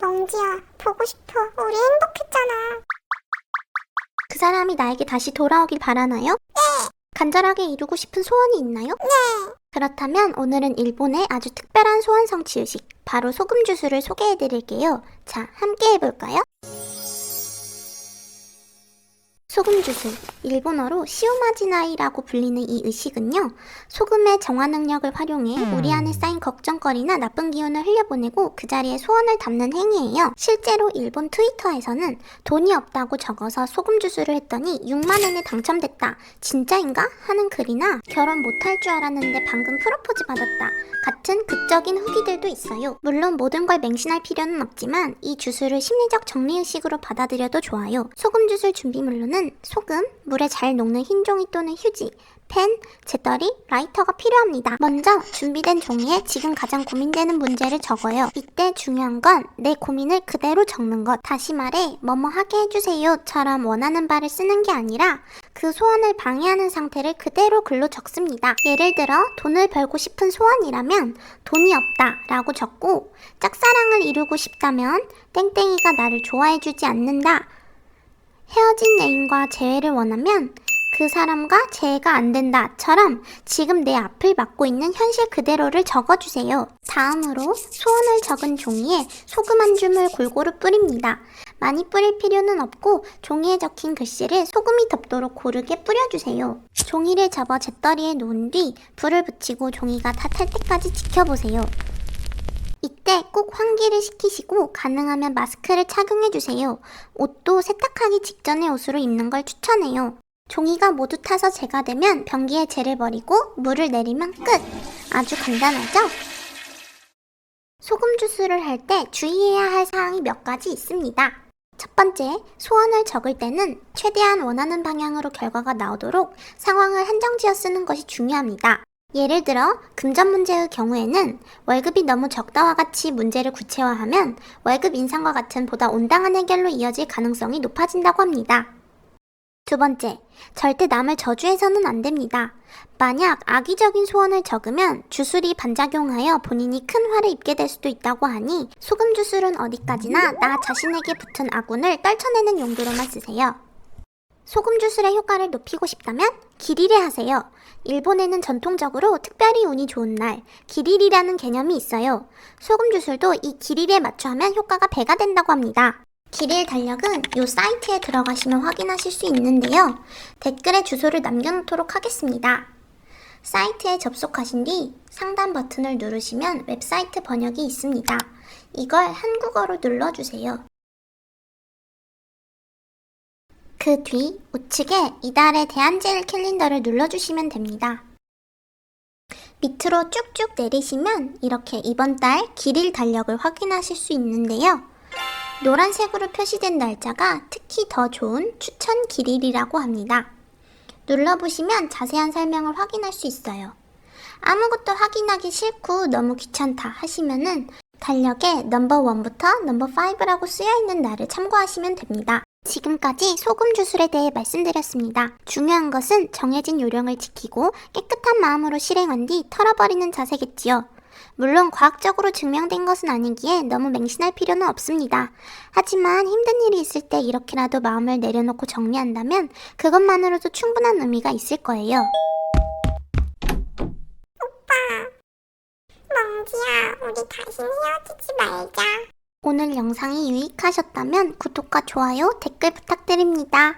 멍지야, 보고 싶어. 우리 행복했잖아. 그 사람이 나에게 다시 돌아오길 바라나요? 네. 간절하게 이루고 싶은 소원이 있나요? 네. 그렇다면 오늘은 일본의 아주 특별한 소원 성취 의식, 바로 소금 주스를 소개해 드릴게요. 자, 함께 해볼까요? 소금 주스, 일본어로 시오마지나이라고 불리는 이 의식은요, 소금의 정화 능력을 활용해 우리 안에 쌓인 걱정거리나 나쁜 기운을 흘려보내고 그 자리에 소원을 담는 행위예요. 실제로 일본 트위터에서는 돈이 없다고 적어서 소금 주스를 했더니 6만 원에 당첨됐다. 진짜인가? 하는 글이나 결혼 못할 줄 알았는데 방금 프로포즈 받았다. 같은 극적인 후기들도 있어요. 물론 모든 걸 맹신할 필요는 없지만 이 주스를 심리적 정리의식으로 받아들여도 좋아요. 소금 주스 준비물로는 소금, 물에 잘 녹는 흰 종이 또는 휴지, 펜, 재떨이, 라이터가 필요합니다. 먼저 준비된 종이에 지금 가장 고민되는 문제를 적어요. 이때 중요한 건 내 고민을 그대로 적는 것. 다시 말해, 뭐뭐 하게 해주세요처럼 원하는 바를 쓰는 게 아니라 그 소원을 방해하는 상태를 그대로 글로 적습니다. 예를 들어 돈을 벌고 싶은 소원이라면 돈이 없다 라고 적고 짝사랑을 이루고 싶다면 땡땡이가 나를 좋아해주지 않는다. 헤어진 애인과 재회를 원하면 그 사람과 재회가 안 된다처럼 지금 내 앞을 막고 있는 현실 그대로를 적어주세요. 다음으로 소원을 적은 종이에 소금 한 줌을 골고루 뿌립니다. 많이 뿌릴 필요는 없고 종이에 적힌 글씨를 소금이 덮도록 고르게 뿌려주세요. 종이를 접어 재떨이에 놓은 뒤 불을 붙이고 종이가 다 탈 때까지 지켜보세요. 이때 꼭 환기를 시키시고 가능하면 마스크를 착용해주세요. 옷도 세탁하기 직전의 옷으로 입는 걸 추천해요. 종이가 모두 타서 재가 되면 변기에 재를 버리고 물을 내리면 끝! 아주 간단하죠? 소금 주스를 할 때 주의해야 할 사항이 몇 가지 있습니다. 첫 번째, 소원을 적을 때는 최대한 원하는 방향으로 결과가 나오도록 상황을 한정지어 쓰는 것이 중요합니다. 예를 들어, 금전 문제의 경우에는 월급이 너무 적다와 같이 문제를 구체화하면 월급 인상과 같은 보다 온당한 해결로 이어질 가능성이 높아진다고 합니다. 두 번째, 절대 남을 저주해서는 안 됩니다. 만약 악의적인 소원을 적으면 주술이 반작용하여 본인이 큰 화를 입게 될 수도 있다고 하니 소금 주술은 어디까지나 나 자신에게 붙은 아군을 떨쳐내는 용도로만 쓰세요. 소금 주술의 효과를 높이고 싶다면 기리레 하세요. 일본에는 전통적으로 특별히 운이 좋은 날, 기릴이라는 개념이 있어요. 소금 주술도 이 기릴에 맞춰 하면 효과가 배가 된다고 합니다. 기릴 달력은 이 사이트에 들어가시면 확인하실 수 있는데요. 댓글에 주소를 남겨놓도록 하겠습니다. 사이트에 접속하신 뒤 상단 버튼을 누르시면 웹사이트 번역이 있습니다. 이걸 한국어로 눌러주세요. 그 뒤 우측에 이달의 대한제일 캘린더를 눌러주시면 됩니다. 밑으로 쭉쭉 내리시면 이렇게 이번 달 길일 달력을 확인하실 수 있는데요. 노란색으로 표시된 날짜가 특히 더 좋은 추천 길일이라고 합니다. 눌러보시면 자세한 설명을 확인할 수 있어요. 아무것도 확인하기 싫고 너무 귀찮다 하시면은 달력에 넘버 1부터 넘버 5라고 쓰여 있는 날을 참고하시면 됩니다. 지금까지 소금 주술에 대해 말씀드렸습니다. 중요한 것은 정해진 요령을 지키고 깨끗한 마음으로 실행한 뒤 털어버리는 자세겠지요. 물론 과학적으로 증명된 것은 아니기에 너무 맹신할 필요는 없습니다. 하지만 힘든 일이 있을 때 이렇게라도 마음을 내려놓고 정리한다면 그것만으로도 충분한 의미가 있을 거예요. 멍지야, 우리 다시 헤어지지 말자. 오늘 영상이 유익하셨다면 구독과 좋아요, 댓글 부탁드립니다.